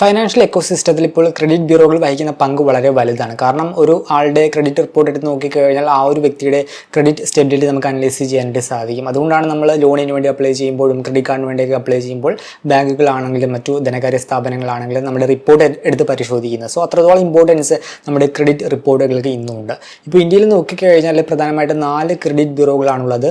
Financial എക്കോസിസ്റ്റത്തിൽ ഇപ്പോൾ credit ബ്യൂറോകൾ വഹിക്കുന്ന പങ്ക് വളരെ വലുതാണ്. കാരണം ഒരു ആളുടെ ക്രെഡിറ്റ് റിപ്പോർട്ട് എടുത്ത് നോക്കിക്കഴിഞ്ഞാൽ ആ ഒരു വ്യക്തിയുടെ ക്രെഡിറ്റ് സ്റ്റെബിലിറ്റി നമുക്ക് അനലൈസ് ചെയ്യാനായിട്ട് സാധിക്കും. അതുകൊണ്ടാണ് നമ്മൾ ലോണിന് വേണ്ടി അപ്ലൈ ചെയ്യുമ്പോഴും ക്രെഡിറ്റ് കാർഡിന് വേണ്ടിയൊക്കെ അപ്ലൈ ചെയ്യുമ്പോൾ ബാങ്കുകളാണെങ്കിലും മറ്റു ധനകാര്യ സ്ഥാപനങ്ങളാണെങ്കിലും നമ്മുടെ റിപ്പോർട്ട് എടുത്ത് പരിശോധിക്കുന്നത്. സോ അത്രത്തോളം ഇമ്പോർട്ടൻസ് നമ്മുടെ ക്രെഡിറ്റ് റിപ്പോർട്ടുകൾക്ക് ഇന്നുമുണ്ട് ഇപ്പോൾ ഇന്ത്യയിൽ നോക്കിക്കഴിഞ്ഞാൽ പ്രധാനമായിട്ടും നാല് ക്രെഡിറ്റ് ബ്യൂറോകളാണുള്ളത്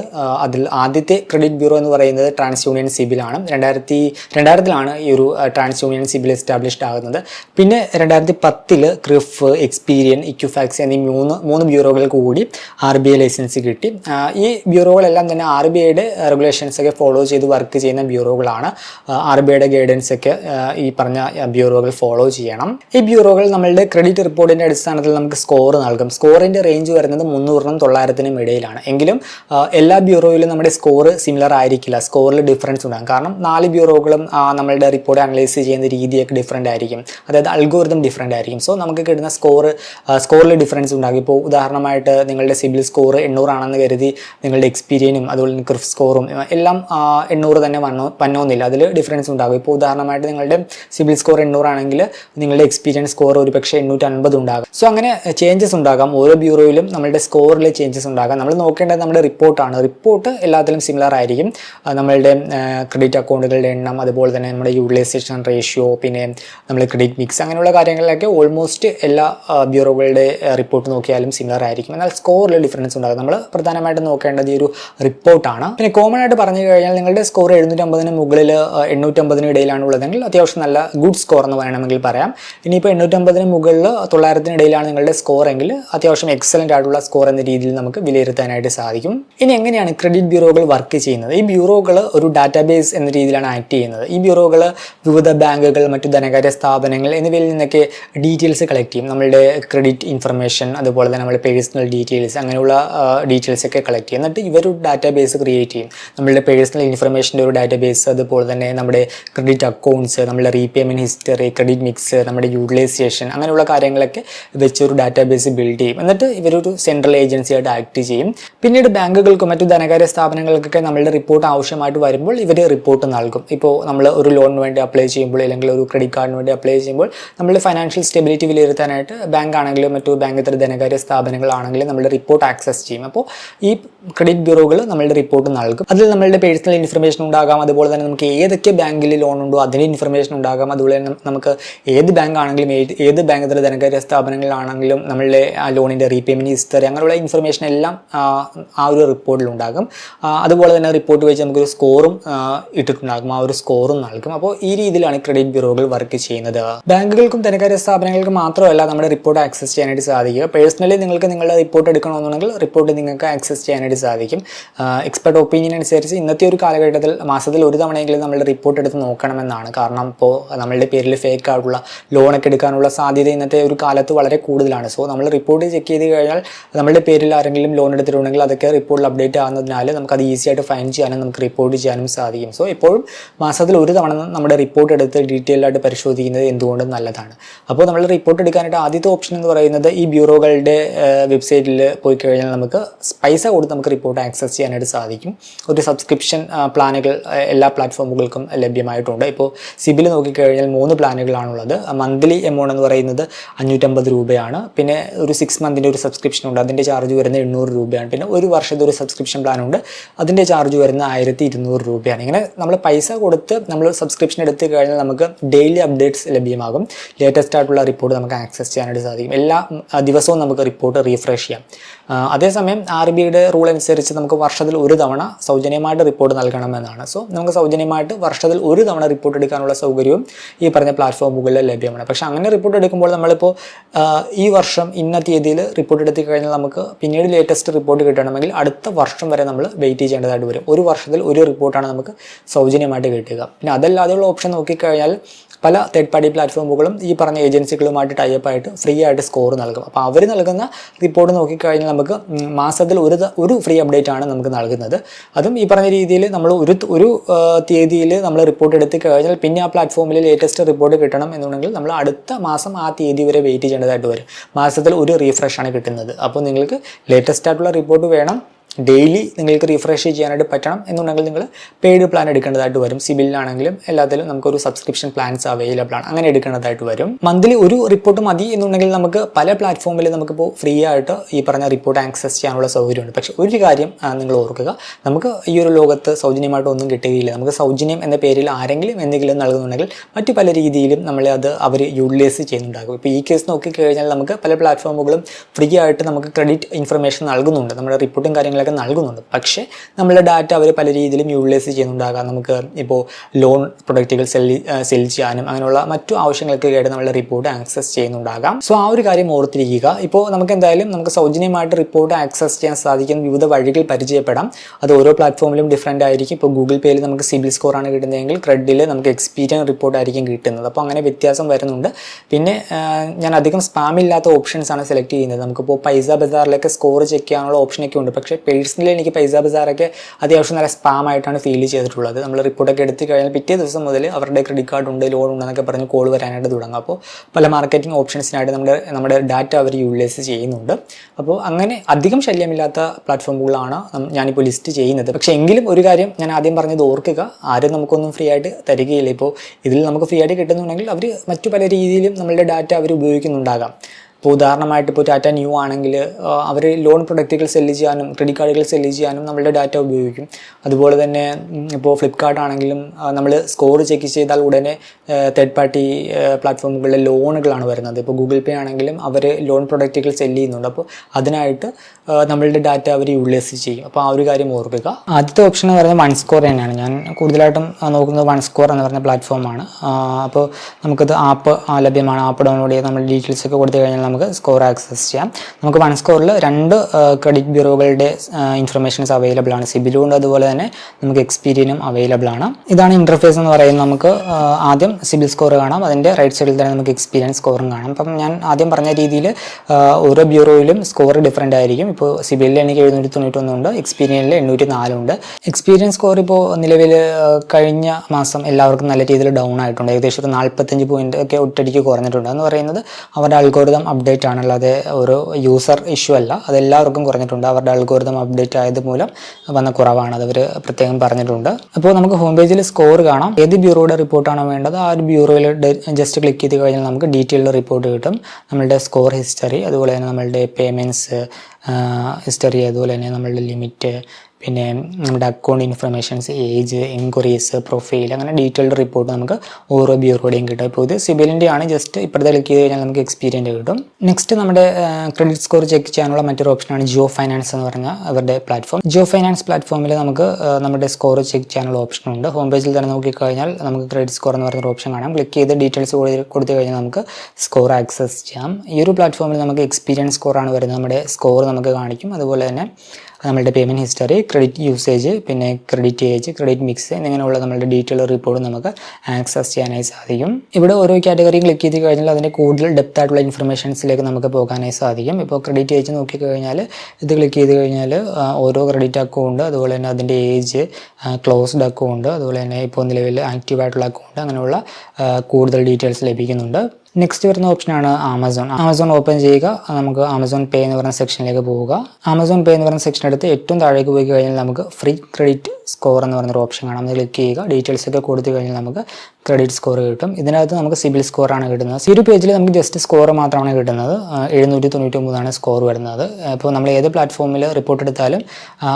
അതിൽ ആദ്യത്തെ ക്രെഡിറ്റ് ബ്യൂറോ എന്ന് പറയുന്നത് ട്രാൻസ് യൂണിയൻ സിബിലാണ് രണ്ടായിരത്തി രണ്ടായിരത്തിലാണ് ഈ ഒരു ട്രാൻസ് യൂണിയൻ സിബിൽ എസ്റ്റാബ്ലിഷ്ഡ് ആകുന്നത്. പിന്നെ രണ്ടായിരത്തി പത്തിൽ ക്രിഫ് എക്സ്പീരിയൻ ഇക്യുഫാക്സ് എന്നീ മൂന്ന് മൂന്ന് ബ്യൂറോകൾക്ക് കൂടി ആർ ബി ഐ ലൈസൻസ് കിട്ടി. ഈ ബ്യൂറോകളെല്ലാം തന്നെ ആർ ബി ഐയുടെ റെഗുലേഷൻസ് ഒക്കെ ഫോളോ ചെയ്ത് വർക്ക് ചെയ്യുന്ന ബ്യൂറോകളാണ് ആർ ബി ഐയുടെ ഗൈഡൻസ് ഒക്കെ ഈ പറഞ്ഞ ബ്യൂറോകൾ ഫോളോ ചെയ്യണം. ഈ ബ്യൂറോകൾ നമ്മളുടെ ക്രെഡിറ്റ് റിപ്പോർട്ടിന്റെ അടിസ്ഥാനത്തിൽ നമുക്ക് സ്കോർ നൽകും. സ്കോറിന്റെ റേഞ്ച് വരുന്നത് മുന്നൂറിനും തൊള്ളായിരത്തിനും ഇടയിലാണ്. എങ്കിലും എല്ലാ ബ്യൂറോയിലും നമ്മുടെ സ്കോർ സിമിലർ ആയിരിക്കില്ല. സ്കോറിൽ ഡിഫറൻസ് ഉണ്ടാകും. കാരണം നാല് ബ്യൂറോകളും നമ്മളുടെ റിപ്പോർട്ട് അനലൈസ് ചെയ്യുന്ന രീതിയൊക്കെ ഡിഫറെന്റ് ആയിരിക്കും. അതായത് അൽഗോറിതം ഡിഫറെന്റ് ആയിരിക്കും. സോ നമുക്ക് കിട്ടുന്ന സ്കോർ സ്കോറിൽ ഡിഫറൻസ് ഉണ്ടാകും. ഇപ്പോൾ ഉദാഹരണമായിട്ട് നിങ്ങളുടെ സിബിൽ സ്കോർ എണ്ണൂറാണെന്ന് കരുതി നിങ്ങളുടെ എക്സ്പീരിയനും അതുപോലെ തന്നെ ക്രിഫ് സ്കോറും എല്ലാം എണ്ണൂറ് തന്നെ വന്നോ വന്നോന്നില്ല. അതിൽ ഡിഫറൻസ് ഉണ്ടാകും. ഇപ്പോൾ ഉദാഹരണമായിട്ട് നിങ്ങളുടെ സിബിൽ സ്കോർ എണ്ണൂറാണെങ്കിൽ നിങ്ങളുടെ എക്സ്പീരിയൻസ് സ്കോർ ഒരു പക്ഷേ എണ്ണൂറ്റി അൻപത് ഉണ്ടാകും. സോ അങ്ങനെ ചേഞ്ചസ് ഉണ്ടാകാം. ഓരോ ബ്യൂറോയിലും നമ്മളുടെ സ്കോറിൽ ചേഞ്ചസ് ഉണ്ടാകാം. നമ്മൾ നോക്കേണ്ടത് നമ്മുടെ റിപ്പോർട്ടാണ് റിപ്പോർട്ട് എല്ലാത്തിലും സിമിലർ ആയിരിക്കും. നമ്മളുടെ ക്രെഡിറ്റ് അക്കൗണ്ടുകളുടെ എണ്ണം അതുപോലെ തന്നെ നമ്മുടെ യൂട്ടിലൈസേഷൻ റേഷ്യോ പിന്നെ നമ്മൾ ക്രെഡിറ്റ് മിക്സ് അങ്ങനെയുള്ള കാര്യങ്ങളിലൊക്കെ ഓൾമോസ്റ്റ് എല്ലാ ബ്യൂറോകളുടെ റിപ്പോർട്ട് നോക്കിയാലും സിമിലർ ആയിരിക്കും. എന്നാൽ സ്കോറിൽ ഡിഫറൻസ് ഉണ്ടാകും. നമ്മൾ പ്രധാനമായിട്ടും നോക്കേണ്ടത് ഈ ഒരു റിപ്പോർട്ടാണ് പിന്നെ കോമൺ ആയിട്ട് പറഞ്ഞു കഴിഞ്ഞാൽ നിങ്ങളുടെ സ്കോർ എഴുന്നൂറ്റമ്പതിന് മുകളിൽ എണ്ണൂറ്റമ്പതിന് ഇടയിലാണ് ഉള്ളതെങ്കിൽ അത്യാവശ്യം നല്ല ഗുഡ് സ്കോർ എന്ന് വേണമെങ്കിൽ പറയാം. ഇനിയിപ്പോൾ എണ്ണൂറ്റമ്പതിന് മുകളിൽ തൊള്ളായിരത്തിന് ഇടയിലാണ് നിങ്ങളുടെ സ്കോർ എങ്കിൽ അത്യാവശ്യം എക്സലന്റ് ആയിട്ടുള്ള സ്കോർ എന്ന രീതിയിൽ നമുക്ക് വിലയിരുത്താനായിട്ട് സാധിക്കും. ഇനി എങ്ങനെയാണ് ക്രെഡിറ്റ് ബ്യൂറോകൾ വർക്ക് ചെയ്യുന്നത്? ഈ ബ്യൂറോകൾ ഒരു ഡാറ്റാബേസ് എന്ന രീതിയിലാണ് ആക്ട് ചെയ്യുന്നത്. ഈ ബ്യൂറോകൾ വിവിധ ബാങ്കുകൾ മറ്റു ധനകാര്യ സ്ഥാപനങ്ങൾ എന്നിവയിൽ നിന്നൊക്കെ ഡീറ്റെയിൽസ് കളക്ട് ചെയ്യും. നമ്മളുടെ ക്രെഡിറ്റ് ഇൻഫർമേഷൻ അതുപോലെ തന്നെ നമ്മുടെ പേഴ്സണൽ ഡീറ്റെയിൽസ് അങ്ങനെയുള്ള ഡീറ്റെയിൽസ് ഒക്കെ കളക്ട് ചെയ്യും. എന്നിട്ട് ഇവർ ഡാറ്റാബേസ് ക്രിയേറ്റ് ചെയ്യും. നമ്മളുടെ പേഴ്സണൽ ഇൻഫർമേഷന്റെ ഒരു ഡാറ്റാബേസ് അതുപോലെ തന്നെ നമ്മുടെ ക്രെഡിറ്റ് അക്കൗണ്ട്സ് നമ്മുടെ റീപേയ്മെന്റ് ഹിസ്റ്ററി ക്രെഡിറ്റ് മിക്സ് നമ്മുടെ യൂട്ടിലൈസേഷൻ അങ്ങനെയുള്ള കാര്യങ്ങളൊക്കെ വെച്ച് ഒരു ഡാറ്റാബേസ് ബിൽഡ് ചെയ്യും. എന്നിട്ട് ഇവരൊരു സെൻട്രൽ ഏജൻസിയായിട്ട് ആക്ട് ചെയ്യും. പിന്നീട് ബാങ്കുകൾക്കും മറ്റു ധനകാര്യ സ്ഥാപനങ്ങൾക്കൊക്കെ നമ്മളുടെ റിപ്പോർട്ട് ആവശ്യമായിട്ട് വരുമ്പോൾ ഇവർ റിപ്പോർട്ട് നൽകും. ഇപ്പോൾ നമ്മൾ ഒരു ലോണിന് വേണ്ടി അപ്ലൈ ചെയ്യുമ്പോൾ അല്ലെങ്കിൽ ഒരു ക്രെഡിറ്റ് കാർഡിന് വേണ്ടി അപ്ലൈ ചെയ്യുമ്പോൾ നമ്മുടെ ഫൈനാൻഷ്യൽ സ്റ്റെബിലിറ്റി വിലയിരുത്താനായിട്ട് ബാങ്ക് ആണെങ്കിലും മറ്റു ബാങ്ക് ഇതര ധനകാര്യ സ്ഥാപനങ്ങളാണെങ്കിലും നമ്മുടെ റിപ്പോർട്ട് ആക്സസ് ചെയ്യും. അപ്പോൾ ഈ ക്രെഡിറ്റ് ബ്യൂറോകൾ നമ്മളുടെ റിപ്പോർട്ട് നൽകും. അതിൽ നമ്മളുടെ പേഴ്സണൽ ഇൻഫർമേഷൻ ഉണ്ടാകാം. അതുപോലെ തന്നെ നമുക്ക് ഏതൊക്കെ ബാങ്കിൽ ലോൺ ഉണ്ടോ അതിന്റെ ഇൻഫർമേഷൻ ഉണ്ടാകാം. അതുപോലെ തന്നെ നമുക്ക് ഏത് ബാങ്ക് ആണെങ്കിലും ഏത് ബാങ്ക് ഇതര ധനകാര്യ സ്ഥാപനങ്ങളാണെങ്കിലും നമ്മളുടെ ലോണിന്റെ റീപേയ്മെന്റ് ഹിസ്റ്ററി അങ്ങനെയുള്ള ഇൻഫർമേഷൻ എല്ലാം ആ, ആ ഒരു റിപ്പോർട്ടിലുണ്ടാകും അതുപോലെ തന്നെ റിപ്പോർട്ട് വെച്ച് നമുക്കൊരു സ്കോറും ഇട്ടിട്ടുണ്ടാകും. ആ ഒരു സ്കോറും നൽകും. അപ്പോൾ ഈ രീതിയിലാണ് ക്രെഡിറ്റ് ബ്യൂറോകൾ വർക്ക് ചെയ്യുന്നത്. ബാങ്കുകൾക്കും ധനകാര്യ സ്ഥാപനങ്ങൾക്കും മാത്രമല്ല നമ്മുടെ റിപ്പോർട്ട് ആക്സസ് ചെയ്യാനായിട്ട് സാധിക്കുക. പേഴ്സണലി നിങ്ങൾക്ക് നിങ്ങളുടെ റിപ്പോർട്ട് എടുക്കണമെന്നുണ്ടെങ്കിൽ റിപ്പോർട്ട് നിങ്ങൾക്ക് ആക്സസ് ചെയ്യാനായിട്ട് സാധിക്കും. എക്സ്പെർട്ട് ഒപ്പീനിയൻ അനുസരിച്ച് ഇന്നത്തെ ഒരു കാലഘട്ടത്തിൽ മാസത്തിൽ ഒരു തവണയെങ്കിലും നമ്മളുടെ റിപ്പോർട്ട് എടുത്ത് നോക്കണമെന്നാണ്. കാരണം ഇപ്പോൾ നമ്മളുടെ പേരിൽ ഫേക്ക് ആയിട്ടുള്ള ലോണൊക്കെ എടുക്കാനുള്ള സാധ്യത ഇന്നത്തെ ഒരു കാലത്ത് വളരെ കൂടുതലാണ്. സോ നമ്മൾ റിപ്പോർട്ട് ചെക്ക് ചെയ്ത് കഴിഞ്ഞാൽ നമ്മളുടെ പേരിൽ ആരെങ്കിലും ലോൺ എടുത്തിട്ടുണ്ടെങ്കിൽ അതൊക്കെ റിപ്പോർട്ടിൽ അപ്ഡേറ്റ് ആകുന്നതിനാൽ നമുക്കത് ഈസി ആയിട്ട് ഫൈൻ ചെയ്യാനും നമുക്ക് റിപ്പോർട്ട് ചെയ്യാനും സാധിക്കും. സോ എപ്പോഴും മാസത്തിൽ ഒരു തവണ നമ്മുടെ റിപ്പോർട്ട് എടുത്ത് ഡീറ്റെയിൽ ആയിട്ട് പരിശോധിക്കുന്നത് എന്തുകൊണ്ടും നല്ലതാണ്. അപ്പോൾ നമ്മൾ റിപ്പോർട്ട് എടുക്കാനായിട്ട് ആദ്യത്തെ ഓപ്ഷൻ എന്ന് പറയുന്നത് ഈ ബ്യൂറോകളുടെ വെബ്സൈറ്റിൽ പോയി കഴിഞ്ഞാൽ നമുക്ക് പൈസ കൊടുത്ത് നമുക്ക് റിപ്പോർട്ട് ആക്സസ് ചെയ്യാനായിട്ട് സാധിക്കും. ഒരു സബ്സ്ക്രിപ്ഷൻ പ്ലാനുകൾ എല്ലാ പ്ലാറ്റ്ഫോമുകൾക്കും ലഭ്യമായിട്ടുണ്ട്. ഇപ്പോൾ സിബിൽ നോക്കിക്കഴിഞ്ഞാൽ മൂന്ന് പ്ലാനുകളാണുള്ളത് മന്ത്ലി എമൗണ്ട് എന്ന് പറയുന്നത് അഞ്ഞൂറ്റമ്പത് രൂപയാണ്. പിന്നെ ഒരു സിക്സ് മന്തിന്റെ ഒരു സബ്സ്ക്രിപ്ഷൻ ഉണ്ട്. അതിന്റെ ചാർജ് വരുന്നത് എണ്ണൂറ് രൂപയാണ്. പിന്നെ ഒരു വർഷത്തെ ഒരു സബ്സ്ക്രിപ്ഷൻ പ്ലാനുണ്ട് അതിന്റെ ചാർജ് വരുന്നത് ആയിരത്തി ഇരുന്നൂറ് രൂപയാണ്. ഇങ്ങനെ നമ്മൾ പൈസ കൊടുത്ത് നമ്മൾ സബ്സ്ക്രിപ്ഷൻ എടുത്തു കഴിഞ്ഞാൽ നമുക്ക് ഡെയിലി അപ്ഡേറ്റ്സ് ലഭ്യമാകും. ലേറ്റസ്റ്റ് ആയിട്ടുള്ള റിപ്പോർട്ട് നമുക്ക് ആക്സസ് ചെയ്യാനായിട്ട് സാധിക്കും. എല്ലാ ദിവസവും നമുക്ക് റിപ്പോർട്ട് റീഫ്രഷ് ചെയ്യാം. അതേസമയം ആർ ബി ഐയുടെ റൂൾ അനുസരിച്ച് നമുക്ക് വർഷത്തിൽ ഒരു തവണ സൗജന്യമായിട്ട് റിപ്പോർട്ട് നൽകണമെന്നാണ്. സോ നമുക്ക് സൗജന്യമായിട്ട് വർഷത്തിൽ ഒരു തവണ റിപ്പോർട്ട് എടുക്കാനുള്ള സൗകര്യവും ഈ പറഞ്ഞ പ്ലാറ്റ്ഫോമുകളിൽ ലഭ്യമാണ്. പക്ഷേ അങ്ങനെ റിപ്പോർട്ട് എടുക്കുമ്പോൾ നമ്മളിപ്പോൾ ഈ വർഷം ഇന്ന തീയതിയിൽ റിപ്പോർട്ട് എടുത്തി കഴിഞ്ഞാൽ നമുക്ക് പിന്നീട് ലേറ്റസ്റ്റ് റിപ്പോർട്ട് കിട്ടണമെങ്കിൽ അടുത്ത വർഷം വരെ നമ്മൾ വെയിറ്റ് ചെയ്യേണ്ടതായിട്ട് വരും. ഒരു വർഷത്തിൽ ഒരു റിപ്പോർട്ടാണ് നമുക്ക് സൗജന്യമായിട്ട് കിട്ടുക. പിന്നെ അതല്ലാതെയുള്ള ഓപ്ഷൻ നോക്കിക്കഴിഞ്ഞാൽ പല തേർഡ് പാർട്ടി പ്ലാറ്റ്ഫോമുകളും ഈ പറഞ്ഞ ഏജൻസികളുമായിട്ട് ടൈപ്പ് ആയിട്ട് ഫ്രീ ആയിട്ട് സ്കോർ നൽകും. അപ്പോൾ അവർ നൽകുന്ന റിപ്പോർട്ട് നോക്കിക്കഴിഞ്ഞാൽ നമുക്ക് മാസത്തിൽ ഒരു ഒരു ഫ്രീ അപ്ഡേറ്റ് ആണ് നമുക്ക് നൽകുന്നത്. അതും ഈ പറഞ്ഞ രീതിയിൽ നമ്മൾ ഒരു ഒരു തീയതിയിൽ നമ്മൾ റിപ്പോർട്ട് എടുത്ത് കഴിഞ്ഞാൽ പിന്നെ ആ പ്ലാറ്റ്ഫോമിൽ ലേറ്റസ്റ്റ് റിപ്പോർട്ട് കിട്ടണം എന്നുണ്ടെങ്കിൽ നമ്മൾ അടുത്ത മാസം ആ തീയതി വരെ വെയിറ്റ് ചെയ്യേണ്ടതായിട്ട് വരും. മാസത്തിൽ ഒരു റീഫ്രഷ് ആണ് കിട്ടുന്നത്. അപ്പോൾ നിങ്ങൾക്ക് ലേറ്റസ്റ്റ് ആയിട്ടുള്ള റിപ്പോർട്ട് വേണം. ഡെയിലി നിങ്ങൾക്ക് റിഫ്രഷ് ചെയ്യാനായിട്ട് പറ്റണം എന്നുണ്ടെങ്കിൽ നിങ്ങൾ പെയ്ഡ് പ്ലാൻ എടുക്കേണ്ടതായിട്ട് വരും. സിബിലിനാണെങ്കിലും എല്ലാത്തിലും നമുക്കൊരു സബ്സ്ക്രിപ്ഷൻ പ്ലാൻസ് അവൈലബിൾ ആണ്. അങ്ങനെ എടുക്കേണ്ടതായിട്ട് വരും. മന്ത്ലി ഒരു റിപ്പോർട്ട് മതി എന്നുണ്ടെങ്കിൽ നമുക്ക് പല പ്ലാറ്റ്ഫോമിൽ നമുക്കിപ്പോൾ ഫ്രീ ആയിട്ട് ഈ പറഞ്ഞ റിപ്പോർട്ട് ആക്സസ് ചെയ്യാനുള്ള സൗകര്യമുണ്ട്. പക്ഷേ ഒരു കാര്യം നിങ്ങൾ ഓർക്കുക. നമുക്ക് ഈ ഒരു ലോകത്ത് സൗജന്യമായിട്ട് ഒന്നും കിട്ടുകയില്ല നമുക്ക് സൗജന്യം എന്ന പേരിൽ ആരെങ്കിലും എന്തെങ്കിലും നൽകുന്നുണ്ടെങ്കിൽ മറ്റു പല രീതിയിലും നമ്മളെ അത് അവർ യൂട്ടിലൈസ് ചെയ്യുന്നുണ്ടാകും. ഇപ്പോൾ ഈ കേസ് നോക്കി കഴിഞ്ഞാൽ നമുക്ക് പല പ്ലാറ്റ്ഫോമുകളും ഫ്രീ ആയിട്ട് നമുക്ക് ക്രെഡിറ്റ് ഇൻഫർമേഷൻ നൽകുന്നുണ്ട്. നമ്മുടെ റിപ്പോർട്ടും കാര്യങ്ങളൊക്കെ നൽകുന്നുണ്ട്. പക്ഷേ നമ്മളുടെ ഡാറ്റ അവർ പല രീതിയിലും യൂട്ടിലൈസ് ചെയ്യുന്നുണ്ടാകാം. നമുക്ക് ഇപ്പോൾ ലോൺ പ്രൊഡക്റ്റുകൾ സെൽ സെൽ ചെയ്യാനും അങ്ങനെയുള്ള മറ്റു ആവശ്യങ്ങൾക്ക് ആയിട്ട് നമ്മളുടെ റിപ്പോർട്ട് ആക്സസ് ചെയ്യുന്നുണ്ടാകാം. സോ ആ ഒരു കാര്യം ഓർത്തിരിക്കുക. ഇപ്പോൾ നമുക്ക് എന്തായാലും നമുക്ക് സൗജന്യമായിട്ട് റിപ്പോർട്ട് ആക്സസ് ചെയ്യാൻ സാധിക്കുന്ന വിവിധ വഴികൾ പരിചയപ്പെടാം. അത് ഓരോ പ്ലാറ്റ്ഫോമിലും ഡിഫറെന്റ് ആയിരിക്കും. ഇപ്പോൾ ഗൂഗിൾ പേയിൽ നമുക്ക് സിബിൽ സ്കോർ ആണ് കിട്ടുന്നതെങ്കിൽ ക്രെഡിറ്റിൽ നമുക്ക് എക്സ്പീരിയൻസ് റിപ്പോർട്ട് ആയിരിക്കും കിട്ടുന്നത്. അപ്പോൾ അങ്ങനെ വ്യത്യാസം വരുന്നുണ്ട്. പിന്നെ ഞാൻ അധികം സ്പാമില്ലാത്ത ഓപ്ഷൻസ് ആണ് സെലക്ട് ചെയ്യുന്നത്. നമുക്കിപ്പോൾ പൈസ ബസാറിലൊക്കെ സ്കോർ ചെക്ക് ചെയ്യാനുള്ള ഓപ്ഷനൊക്കെ ഉണ്ട്. പക്ഷേ പേഴ്സണലി എനിക്ക് പൈസ ബസാറൊക്കെ അത്യാവശ്യം നല്ല സ്പാം ആയിട്ടാണ് ഫീൽ ചെയ്തിട്ടുള്ളത്. നമ്മൾ റിപ്പോർട്ടൊക്കെ എടുത്ത് കഴിഞ്ഞാൽ പിറ്റേ ദിവസം മുതൽ അവരുടെ ക്രെഡിറ്റ് കാർഡ് ഉണ്ട് ലോൺ ഉണ്ടെന്നൊക്കെ പറഞ്ഞ് കോൾ വരാനായിട്ട് തുടങ്ങും. അപ്പോൾ പല മാർക്കറ്റിംഗ് ഓപ്ഷൻസിനായിട്ട് നമ്മുടെ നമ്മുടെ ഡാറ്റ അവർ യൂട്ടിലൈസ് ചെയ്യുന്നുണ്ട്. അപ്പോൾ അങ്ങനെ അധികം ശല്യമില്ലാത്ത പ്ലാറ്റ്ഫോമുകളാണ് ഞാനിപ്പോൾ ലിസ്റ്റ് ചെയ്യുന്നത്. പക്ഷേ എങ്കിലും ഒരു കാര്യം ഞാൻ ആദ്യം പറഞ്ഞത് ഓർക്കുക. ആരും നമുക്കൊന്നും ഫ്രീ ആയിട്ട് തരികയില്ല. ഇപ്പോൾ ഇതിൽ നമുക്ക് ഫ്രീ ആയിട്ട് കിട്ടുന്നുണ്ടെങ്കിൽ അവർ മറ്റു പല രീതിയിലും നമ്മളുടെ ഡാറ്റ അവർ ഉപയോഗിക്കുന്നുണ്ടാകാം. ഇപ്പോൾ ഉദാഹരണമായിട്ട് ഇപ്പോൾ ടാറ്റ ന്യൂ ആണെങ്കിൽ അവർ ലോൺ പ്രൊഡക്റ്റുകൾ സെല്ല് ചെയ്യാനും ക്രെഡിറ്റ് കാർഡുകൾ സെല്ല് ചെയ്യാനും നമ്മളുടെ ഡാറ്റ ഉപയോഗിക്കും. അതുപോലെ തന്നെ ഇപ്പോൾ ഫ്ലിപ്കാർട്ട് ആണെങ്കിലും നമ്മൾ സ്കോർ ചെക്ക് ചെയ്താൽ ഉടനെ തേർഡ് പാർട്ടി പ്ലാറ്റ്ഫോമുകളിലെ ലോണുകളാണ് വരുന്നത്. ഇപ്പോൾ ഗൂഗിൾ പേ ആണെങ്കിലും അവർ ലോൺ പ്രൊഡക്റ്റുകൾ സെല്ല് ചെയ്യുന്നുണ്ട്. അപ്പോൾ അതിനായിട്ട് നമ്മളുടെ ഡാറ്റ അവർ യൂട്ടിലൈസ് ചെയ്യും. അപ്പോൾ ആ ഒരു കാര്യം ഓർക്കുക. ആദ്യത്തെ ഓപ്ഷൻ എന്ന് പറയുന്നത് വൺ സ്കോർ തന്നെയാണ്. ഞാൻ കൂടുതലായിട്ടും നോക്കുന്നത് വൺ സ്കോർ എന്ന് പറഞ്ഞ പ്ലാറ്റ്ഫോമാണ് അപ്പോൾ നമുക്കത് ആപ്പ് ലഭ്യമാണ്. ആപ്പ് ഡൗൺലോഡ് ചെയ്ത് നമ്മൾ ഡീറ്റെയിൽസ് ഒക്കെ കൊടുത്തു കഴിഞ്ഞാൽ നമുക്ക് സ്കോർ ആക്സസ് ചെയ്യാം. നമുക്ക് വൺ സ്കോറിൽ രണ്ട് ക്രെഡിറ്റ് ബ്യൂറോകളുടെ ഇൻഫർമേഷൻസ് അവൈലബിൾ ആണ്. സിബിലും ഉണ്ട് അതുപോലെ തന്നെ നമുക്ക് എക്സ്പീരിയനും അവൈലബിൾ ആണ്. ഇതാണ് ഇന്റർഫേസ് എന്ന് പറയുന്നത് നമുക്ക് ആദ്യം സിബിൽ സ്കോർ കാണാം. അതിന്റെ റൈറ്റ് സൈഡിൽ തന്നെ നമുക്ക് എക്സ്പീരിയൻസ് സ്കോറും കാണാം. അപ്പം ഞാൻ ആദ്യം പറഞ്ഞ രീതിയിൽ ഓരോ ബ്യൂറോയിലും സ്കോർ ഡിഫറെന്റ് ആയിരിക്കും. ഇപ്പോൾ സിബിലിൽ എനിക്ക് എഴുന്നൂറ്റി തൊണ്ണൂറ്റൊന്നുണ്ട് എക്സ്പീരിയനിൽ എണ്ണൂറ്റി നാലുണ്ട് എക്സ്പീരിയൻസ് സ്കോർ ഇപ്പോൾ നിലവിൽ കഴിഞ്ഞ മാസം എല്ലാവർക്കും നല്ല രീതിയിൽ ഡൗൺ ആയിട്ടുണ്ട്. ഏകദേശം ഒരു നാൽപ്പത്തഞ്ച് പോയിന്റ് ഒക്കെ ഒറ്റടിക്ക് കുറഞ്ഞിട്ടുണ്ട്. എന്ന് പറയുന്നത് അവരുടെ അൽഗോരിതം അപ്ഡേറ്റ് ആണ് അല്ലാതെ ഒരു യൂസർ ഇഷ്യൂ അല്ല. അതെല്ലാവർക്കും കുറഞ്ഞിട്ടുണ്ട്. അവരുടെ അൽഗോരിതം അപ്ഡേറ്റ് ആയത് മൂലം വന്ന കുറവാണ്. അത് അവർ പ്രത്യേകം പറഞ്ഞിട്ടുണ്ട്. അപ്പോൾ നമുക്ക് ഹോം പേജിൽ സ്കോർ കാണാം. ഏത് ബ്യൂറോയുടെ റിപ്പോർട്ടാണോ വേണ്ടത് ആ ഒരു ബ്യൂറോയിൽ ജസ്റ്റ് ക്ലിക്ക് ചെയ്ത് കഴിഞ്ഞാൽ നമുക്ക് ഡീറ്റെയിൽഡ് റിപ്പോർട്ട് കിട്ടും. നമ്മളുടെ സ്കോർ ഹിസ്റ്ററി അതുപോലെ തന്നെ നമ്മളുടെ പേയ്മെന്റ്സ് ഹിസ്റ്ററി അതുപോലെ തന്നെ നമ്മളുടെ ലിമിറ്റ് പിന്നെ നമ്മുടെ account informations age enquiries profile അങ്ങനെ ഡീറ്റെയിൽഡ് റിപ്പോർട്ട് നമുക്ക് ഓരോ ബ്യൂറോയുടെയും കിട്ടും. ഇപ്പോൾ ഇത് സിബിലിന്റെ ആണ് ജസ്റ്റ് ഇപ്പോഴത്തെ ക്ലിക്ക് ചെയ്ത് കഴിഞ്ഞാൽ നമുക്ക് എക്സ്പീരിയൻസ് കിട്ടും. നെക്സ്റ്റ് നമ്മുടെ ക്രെഡിറ്റ് സ്കോർ ചെക്ക് ചെയ്യാനുള്ള മറ്റൊരു ഓപ്ഷനാണ് ജിയോ ഫൈനാൻസ് എന്ന് പറഞ്ഞ അവരുടെ പ്ലാറ്റ്ഫോം ജിയോ ഫൈനാൻസ് പ്ലാറ്റ്ഫോമിൽ നമുക്ക് നമ്മുടെ സ്കോർ ചെക്ക് ചെയ്യാനുള്ള ഓപ്ഷനുണ്ട് ഹോം പേജിൽ തന്നെ നോക്കിക്കഴിഞ്ഞാൽ നമുക്ക് ക്രെഡിറ്റ് സ്കോർ എന്ന് പറഞ്ഞൊരു ഓപ്ഷൻ കാണാം. ക്ലിക്ക് ചെയ്ത് ഡീറ്റെയിൽസ് കൊടുത്തു കഴിഞ്ഞാൽ നമുക്ക് സ്കോർ ആക്സസ് ചെയ്യാം. ഈ ഒരു പ്ലാറ്റ്ഫോമിൽ നമുക്ക് എക്സ്പീരിയൻസ് സ്കോറാണ് വരുന്നത്. നമ്മുടെ സ്കോർ നമുക്ക് കാണിക്കും. അതുപോലെ തന്നെ നമ്മളുടെ പേയ്മെന്റ് ഹിസ്റ്ററി ക്രെഡിറ്റ് യൂസേജ് പിന്നെ ക്രെഡിറ്റ് ഏജ് ക്രെഡിറ്റ് മിക്സ് എന്നിങ്ങനെയുള്ള നമ്മളുടെ ഡീറ്റെയിൽ റിപ്പോർട്ട് നമുക്ക് ആക്സസ് ചെയ്യാനായി സാധിക്കും. ഇവിടെ ഓരോ കാറ്റഗറി ക്ലിക്ക് ചെയ്ത് കഴിഞ്ഞാൽ അതിന്റെ കൂടുതൽ ഡെപ്ത് ആയിട്ടുള്ള ഇൻഫർമേഷൻസിലേക്ക് നമുക്ക് പോകാനായി സാധിക്കും. ഇപ്പോൾ ക്രെഡിറ്റ് ഏജ് നോക്കിക്കഴിഞ്ഞാൽ ഇത് ക്ലിക്ക് ചെയ്ത് കഴിഞ്ഞാൽ ഓരോ ക്രെഡിറ്റ് അക്കൗണ്ട് അതുപോലെ തന്നെ അതിന്റെ ഏജ് ക്ലോസ്ഡ് അക്കൗണ്ട് അതുപോലെ തന്നെ ഇപ്പോൾ നിലവിൽ ആക്റ്റീവ് ആയിട്ടുള്ള അക്കൗണ്ട് അങ്ങനെയുള്ള കൂടുതൽ ഡീറ്റെയിൽസ് ലഭിക്കുന്നുണ്ട്. നെക്സ്റ്റ് വരുന്ന ഓപ്ഷനാണ് ആമസോൺ ആമസോൺ ഓപ്പൺ ചെയ്യുക. നമുക്ക് ആമസോൺ പേ എന്ന് പറയുന്ന സെക്ഷനിലേക്ക് പോവുക. ആമസോൺ പേ എന്ന് പറയുന്ന സെക്ഷൻ എടുത്ത് ഏറ്റവും താഴേക്ക് പോയി കഴിഞ്ഞാൽ നമുക്ക് ഫ്രീ ക്രെഡിറ്റ് സ്കോർ എന്ന് പറയുന്ന ഒരു ഓപ്ഷൻ കാണാം. അത് ക്ലിക്ക് ചെയ്യുക. ഡീറ്റെയിൽസ് ഒക്കെ കൊടുത്തു കഴിഞ്ഞാൽ നമുക്ക് ക്രെഡിറ്റ് സ്കോർ കിട്ടും. ഇതിനകത്ത് നമുക്ക് സിബിൽ സ്കോറാണ് കിട്ടുന്നത്. ഈ ഒരു പേജിൽ നമുക്ക് ജസ്റ്റ് സ്കോർ മാത്രമാണ് കിട്ടുന്നത്. എഴുന്നൂറ്റി തൊണ്ണൂറ്റി ഒമ്പതാണ് സ്കോർ വരുന്നത്. ഇപ്പോൾ നമ്മൾ ഏത് പ്ലാറ്റ്ഫോമിൽ റിപ്പോർട്ട് എടുത്താലും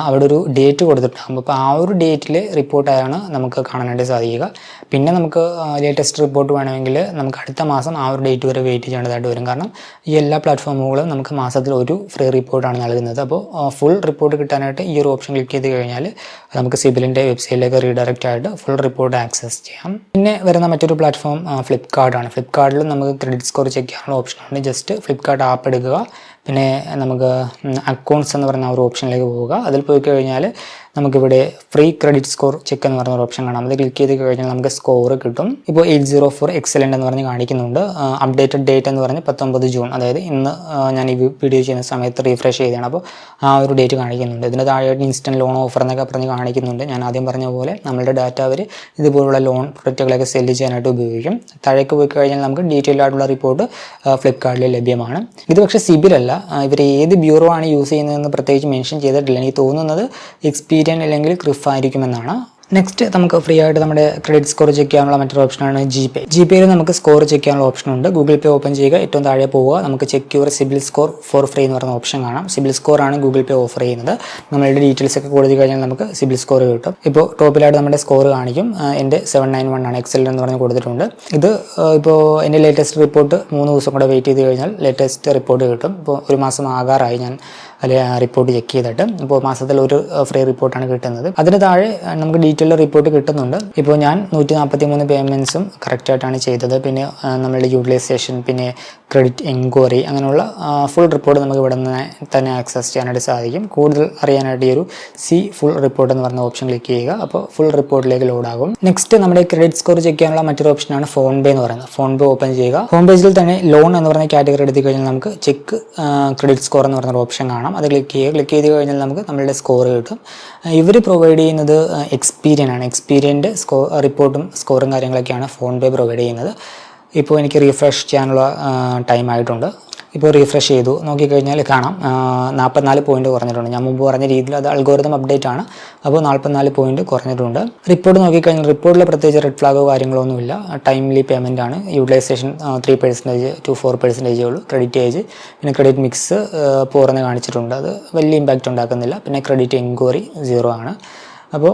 അവിടെ ഒരു ഡേറ്റ് കൊടുത്തിട്ടുണ്ടാകും അപ്പോൾ ആ ഒരു ഡേറ്റിൽ റിപ്പോർട്ടാണ് നമുക്ക് കാണാനായിട്ട് സാധിക്കുക. പിന്നെ നമുക്ക് ലേറ്റസ്റ്റ് റിപ്പോർട്ട് വേണമെങ്കിൽ നമുക്ക് അടുത്ത മാസം ആ ഒരു ഡേറ്റ് വരെ വെയിറ്റ് ചെയ്യേണ്ടതായിട്ട് വരും. കാരണം ഈ എല്ലാ പ്ലാറ്റ്ഫോമുകളും നമുക്ക് മാസത്തിൽ ഒരു ഫ്രീ റിപ്പോർട്ടാണ് നൽകുന്നത്. അപ്പോൾ ഫുൾ റിപ്പോർട്ട് കിട്ടാനായിട്ട് ഈ ഒരു ഓപ്ഷൻ ക്ലിക്ക് ചെയ്ത് കഴിഞ്ഞാൽ നമുക്ക് സിബിലിന്റെ വെബ്സൈറ്റിലേക്ക് റീഡയറക്റ്റ് ആയിട്ട് ഫുൾ റിപ്പോർട്ട് ആക്സസ് ചെയ്യാം. പിന്നെ വരുന്ന മറ്റൊരു പ്ലാറ്റ്ഫോം ഫ്ലിപ്കാർട്ടാണ് ഫ്ലിപ്കാർട്ടിൽ നമുക്ക് ക്രെഡിറ്റ് സ്കോർ ചെക്ക് ചെയ്യാനുള്ള ഓപ്ഷൻ ഉണ്ട്. ജസ്റ്റ് ഫ്ലിപ്കാർട്ട് ആപ്പ് എടുക്കുക. പിന്നെ നമുക്ക് അക്കൗണ്ട്സ് എന്ന് പറയുന്ന ഒരു ഓപ്ഷനിലേക്ക് പോവുക. അതിൽ പോയി കഴിഞ്ഞാൽ നമുക്കിവിടെ ഫ്രീ ക്രെഡിറ്റ് സ്കോർ ചെക്ക് എന്ന് പറഞ്ഞ ഒരു ഓപ്ഷൻ കാണാം. അത് ക്ലിക്ക് ചെയ്ത് കഴിഞ്ഞാൽ നമുക്ക് സ്കോർ കിട്ടും. ഇപ്പോൾ എയ്റ്റ് സീറോ ഫോർ എക്സലന്റ് എന്ന് പറഞ്ഞ് കാണിക്കുന്നുണ്ട്. അപ്ഡേറ്റഡ് ഡേറ്റ് എന്ന് പറഞ്ഞ് പത്തൊമ്പത് ജൂൺ. അതായത് ഇന്ന് ഞാൻ ഈ വീഡിയോ ചെയ്യുന്ന സമയത്ത് റീഫ്രഷ് ചെയ്തതാണ്. അപ്പോൾ ആ ഒരു ഡേറ്റ് കാണിക്കുന്നുണ്ട്. ഇതിന് താഴെയായിട്ട് ഇൻസ്റ്റന്റ് ലോൺ ഓഫർ എന്നൊക്കെ പറഞ്ഞ് കാണിക്കുന്നുണ്ട്. ഞാൻ ആദ്യം പറഞ്ഞ പോലെ നമ്മളുടെ ഡാറ്റ അവർ ഇതുപോലുള്ള ലോൺ പ്രൊഡക്റ്റുകളൊക്കെ സെല്ല് ചെയ്യാനായിട്ട് ഉപയോഗിക്കും. താഴേക്ക് പോയി കഴിഞ്ഞാൽ നമുക്ക് ഡീറ്റെയിൽ ആയിട്ടുള്ള റിപ്പോർട്ട് ഫ്ലിപ്കാർട്ടിൽ ലഭ്യമാണ്. ഇത് പക്ഷേ സിബിലല്ല. ഇവർ ഏത് ബ്യൂറോ ആണ് യൂസ് ചെയ്യുന്നതെന്ന് പ്രത്യേകിച്ച് മെൻഷൻ ചെയ്തിട്ടില്ല. എനിക്ക് തോന്നുന്നത് എക്സ്പീരിയൻ അല്ലെങ്കിൽ ക്രിഫ് ആയിരിക്കുമെന്നാണ്. നെക്സ്റ്റ് നമുക്ക് ഫ്രീ ആയിട്ട് നമ്മുടെ ക്രെഡിറ്റ് സ്കോർ ചെക്ക് ചെയ്യാനുള്ള മറ്റൊരു ഓപ്ഷനാണ് ജി പേ ജി പേയിൽ നമുക്ക് സ്കോർ ചെക്ക് ചെയ്യാനുള്ള ഓപ്ഷൻ ഉണ്ട്. ഗൂഗിൾ പേ ഓപ്പൺ ചെയ്യുക ഏറ്റവും താഴെ പോവുക. നമുക്ക് check your CIBIL score for free എന്ന് പറഞ്ഞ ഓപ്ഷൻ കാണാം. സിബിൽ സ്കോർ ആണ് ഗൂഗിൾ പേ ഓഫർ ചെയ്യുന്നത്. നമ്മളുടെ ഡീറ്റെയിൽസ് ഒക്കെ കൊടുത്തു കഴിഞ്ഞാൽ നമുക്ക് സിബിൽ സ്കോർ കിട്ടും. ഇപ്പോൾ ടോപ്പിലായിട്ട് നമ്മുടെ സ്കോർ കാണിക്കും. എന്റെ സെവൻ നയൻ വൺ ആണ് എക്സൽ എന്ന് പറഞ്ഞ് കൊടുത്തിട്ടുണ്ട്. ഇത് ഇപ്പോൾ എന്റെ ലേറ്റസ്റ്റ് റിപ്പോർട്ട് മൂന്ന് ദിവസം കൂടെ വെയിറ്റ് ചെയ്ത് കഴിഞ്ഞാൽ ലേറ്റസ്റ്റ് റിപ്പോർട്ട് കിട്ടും. ഇപ്പോൾ ഒരു മാസം ആകാറായി ഞാൻ അതിൽ റിപ്പോർട്ട് ചെക്ക് ചെയ്തിട്ട്. ഇപ്പോൾ മാസത്തിൽ ഒരു ഫ്രീ റിപ്പോർട്ടാണ് കിട്ടുന്നത്. അതിന് താഴെ നമുക്ക് ഡീറ്റെയിൽ റിപ്പോർട്ട് കിട്ടുന്നുണ്ട്. ഇപ്പോൾ ഞാൻ നൂറ്റി നാൽപ്പത്തി മൂന്ന് പേയ്മെന്റ്സും കറക്റ്റായിട്ടാണ് ചെയ്തത്. പിന്നെ നമ്മളുടെ യൂട്ടിലൈസേഷൻ പിന്നെ ക്രെഡിറ്റ് എൻക്വയറി അങ്ങനെയുള്ള ഫുൾ റിപ്പോർട്ട് നമുക്ക് ഇവിടെ നിന്ന് തന്നെ ആക്സസ് ചെയ്യാനായിട്ട് സാധിക്കും. കൂടുതൽ അറിയാനായിട്ട് ഈ ഒരു സി ഫുൾ റിപ്പോർട്ട് എന്ന് പറഞ്ഞ ഓപ്ഷൻ ക്ലിക്ക് ചെയ്യുക. അപ്പോൾ ഫുൾ റിപ്പോർട്ടിലേക്ക് ലോഡ് ആകും. നെക്സ്റ്റ് നമ്മുടെ ക്രെഡിറ്റ് സ്കോർ ചെക്ക് ചെയ്യാനുള്ള മറ്റൊരു ഓപ്ഷനാണ് ഫോൺ പേ എന്ന് പറയുന്നത്. ഫോൺ പേ ഓപ്പൺ ചെയ്യുക. ഹോം പേജിൽ തന്നെ ലോൺ എന്ന് പറഞ്ഞ കാറ്റഗറി എടുത്തു കഴിഞ്ഞാൽ നമുക്ക് ചെക്ക് ക്രെഡിറ്റ് സ്കോർ എന്ന് പറഞ്ഞൊരു ഓപ്ഷൻ കാണാം. അത് ക്ലിക്ക് ചെയ്യുക. ക്ലിക്ക് ചെയ്ത് കഴിഞ്ഞാൽ നമുക്ക് നമ്മളുടെ സ്കോർ കിട്ടും. ഇവർ പ്രൊവൈഡ് ചെയ്യുന്നത് എക്സ്പീരിയൻ ആണ്. എക്സ്പീരിയന്റ് സ്കോ റിപ്പോർട്ടും സ്കോറും കാര്യങ്ങളൊക്കെയാണ് ഫോൺ പേ പ്രൊവൈഡ് ചെയ്യുന്നത്. ഇപ്പോൾ എനിക്ക് റീഫ്രഷ് ചെയ്യാനുള്ള ടൈം ആയിട്ടുണ്ട്. ഇപ്പോൾ റീഫ്രഷ് ചെയ്തു. നോക്കിക്കഴിഞ്ഞാൽ കാണാം. നാൽപ്പത്തിനാല് പോയിന്റ് കുറഞ്ഞിട്ടുണ്ട്. ഞാൻ മുമ്പ് പറഞ്ഞ രീതിയിൽ അത് അൽഗോരിതം അപ്ഡേറ്റ് ആണ്. അപ്പോൾ നാൽപ്പത്തിനാല് പോയിന്റ് കുറഞ്ഞിട്ടുണ്ട്. റിപ്പോർട്ട് നോക്കിക്കഴിഞ്ഞാൽ റിപ്പോർട്ടിൽ പ്രത്യേകിച്ച് റെഡ് ഫ്ലാഗോ കാര്യങ്ങളോ ഒന്നുമില്ല. ടൈംലി പേയ്മെന്റ് ആണ്. Utilisation three percentage to four പെർസെന്റേജേ ഉള്ളൂ. ക്രെഡിറ്റ് ഏജ് പിന്നെ ക്രെഡിറ്റ് മിക്സ് പോറന്ന് കാണിച്ചിട്ടുണ്ട്. അത് വലിയ ഇമ്പാക്റ്റ് ഉണ്ടാക്കുന്നില്ല. പിന്നെ ക്രെഡിറ്റ് എൻക്വയറി സീറോ ആണ്. അപ്പോൾ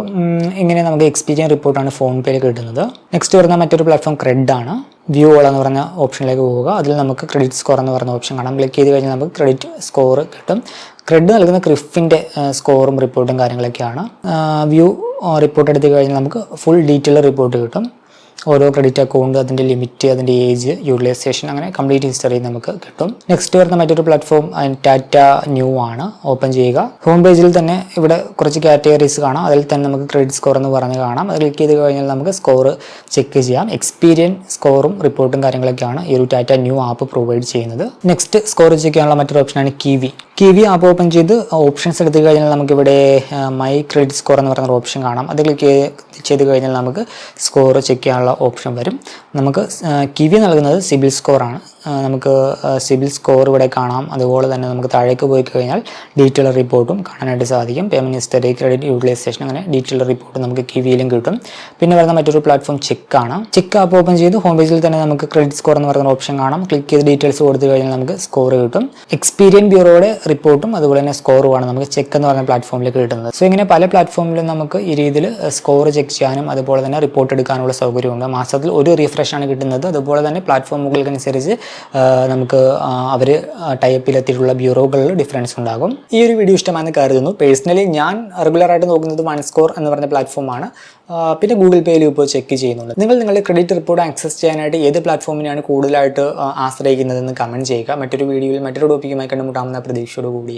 ഇങ്ങനെ നമുക്ക് എക്സ്പീരിയൻ റിപ്പോർട്ടാണ് ഫോൺ പേയിൽ കിട്ടുന്നത്. നെക്സ്റ്റ് വരുന്ന മറ്റൊരു പ്ലാറ്റ്ഫോം ക്രെഡ് ആണ്. വ്യൂ ഓൾ എന്ന് പറഞ്ഞ ഓപ്ഷനിലേക്ക് പോവുക. അതിൽ നമുക്ക് ക്രെഡിറ്റ് സ്കോർ എന്ന് പറഞ്ഞ ഓപ്ഷൻ കാണാം. ക്ലിക്ക് ചെയ്ത് കഴിഞ്ഞാൽ നമുക്ക് ക്രെഡിറ്റ് സ്കോർ കിട്ടും. ക്രെഡ് നൽകുന്ന ക്രിഫിന്റെ സ്കോറും റിപ്പോർട്ടും കാര്യങ്ങളൊക്കെയാണ്. വ്യൂ റിപ്പോർട്ട് എടുത്ത് കഴിഞ്ഞാൽ നമുക്ക് ഫുൾ ഡീറ്റെയിൽ റിപ്പോർട്ട് കിട്ടും. ഓരോ ക്രെഡിറ്റ് അക്കൗണ്ട് അതിന്റെ ലിമിറ്റ് അതിന്റെ ഏജ് യൂട്ടിലൈസേഷൻ അങ്ങനെ കംപ്ലീറ്റ് ഹിസ്റ്ററി നമുക്ക് കിട്ടും. നെക്സ്റ്റ് വരുന്ന മറ്റൊരു പ്ലാറ്റ്ഫോം ടാറ്റ ന്യൂ ആണ്. ഓപ്പൺ ചെയ്യുക. ഹോം പേജിൽ തന്നെ ഇവിടെ കുറച്ച് കാറ്റഗറീസ് കാണാം. അതിൽ തന്നെ നമുക്ക് ക്രെഡിറ്റ് സ്കോർ എന്ന് പറഞ്ഞ് കാണാം. അത് ക്ലിക്ക് ചെയ്ത് കഴിഞ്ഞാൽ നമുക്ക് സ്കോർ ചെക്ക് ചെയ്യാം. എക്സ്പീരിയൻസ് സ്കോറും റിപ്പോർട്ടും കാര്യങ്ങളൊക്കെയാണ് ഈ ഒരു ടാറ്റ ന്യൂ ആപ്പ് പ്രൊവൈഡ് ചെയ്യുന്നത്. നെക്സ്റ്റ് സ്കോർ ചെക്ക് ചെയ്യാനുള്ള മറ്റൊരു ഓപ്ഷനാണ് കിവി കിവി ആപ്പ് ഓപ്പൺ ചെയ്ത് ഓപ്ഷൻസ് എടുത്തു കഴിഞ്ഞാൽ നമുക്കിവിടെ മൈ ക്രെഡിറ്റ് സ്കോർ എന്ന് പറയുന്ന ഓപ്ഷൻ കാണാം. അത് ക്ലിക്ക് ചെയ്ത് കഴിഞ്ഞാൽ നമുക്ക് സ്കോർ ചെക്ക് ചെയ്യാനുള്ള ഓപ്ഷൻ വരും. നമുക്ക് കിവി നൽകുന്നത് സിബിൽ സ്കോറാണ്. നമുക്ക് സിബിൽ സ്കോർ ഇവിടെ കാണാം. അതുപോലെ തന്നെ നമുക്ക് താഴേക്ക് പോയി കഴിഞ്ഞാൽ ഡീറ്റെയിൽ റിപ്പോർട്ടും കാണാനായിട്ട് സാധിക്കും. പേയ്മെന്റ് ഹിസ്റ്ററി ക്രെഡിറ്റ് യൂട്ടിലൈസേഷൻ അങ്ങനെ ഡീറ്റെയിൽ റിപ്പോർട്ട് നമുക്ക് കിവിയിലും കിട്ടും. പിന്നെ വരുന്ന മറ്റൊരു പ്ലാറ്റ്ഫോം ചെക്ക് കാണാം ചെക്ക് ആപ്പ് ഓപ്പൺ ചെയ്ത്. ഹോം പേജിൽ തന്നെ നമുക്ക് ക്രെഡിറ്റ് സ്കോർ എന്ന് പറയുന്ന ഓപ്ഷൻ കാണാം. ക്ലിക്ക് ചെയ്ത് ഡീറ്റെയിൽസ് കൊടുത്തു കഴിഞ്ഞാൽ നമുക്ക് സ്കോർ കിട്ടും. എക്സ്പീരിയൻ ബ്യൂറോയുടെ റിപ്പോർട്ടും അതുപോലെ തന്നെ സ്കോറുമാണ് നമുക്ക് ചെക്ക് എന്ന് പറയുന്ന പ്ലാറ്റ്ഫോമിലേക്ക് കിട്ടുന്നത്. സോ ഇങ്ങനെ പല പ്ലാറ്റ്ഫോമിലും നമുക്ക് ഈ രീതിയിൽ സ്കോർ ചെക്ക് ചെയ്യാനും അതുപോലെ തന്നെ റിപ്പോർട്ട് എടുക്കാനുള്ള സൗകര്യമുണ്ട്. മാസത്തിൽ ഒരു റീഫ്രഷ് ആണ് കിട്ടുന്നത്. അതുപോലെ തന്നെ പ്ലാറ്റ്ഫോമുകൾക്കനുസരിച്ച് നമുക്ക് അവർ ടൈപ്പിലെത്തിയിട്ടുള്ള ബ്യൂറോകളിൽ ഡിഫറൻസ് ഉണ്ടാകും. ഈ ഒരു വീഡിയോ ഇഷ്ടമാണെന്ന് കരുതുന്നു. പേഴ്സണലി ഞാൻ റെഗുലറായിട്ട് നോക്കുന്നത് വൺ സ്കോർ എന്ന് പറഞ്ഞ പ്ലാറ്റ്ഫോമാണ്. പിന്നെ ഗൂഗിൾ പേയിലും ഇപ്പോൾ ചെക്ക് ചെയ്യുന്നുണ്ട്. നിങ്ങൾ നിങ്ങളുടെ ക്രെഡിറ്റ് റിപ്പോർട്ട് ആക്സസ് ചെയ്യാനായിട്ട് ഏത് പ്ലാറ്റ്ഫോമിനെയാണ് കൂടുതലായിട്ട് ആശ്രയിക്കുന്നതെന്ന് കമന്റ് ചെയ്യുക. മറ്റൊരു വീഡിയോയിൽ മറ്റൊരു ടോപ്പിക്കുമായി കണ്ടുമുട്ടാമെന്ന പ്രതീക്ഷയോടുകൂടി.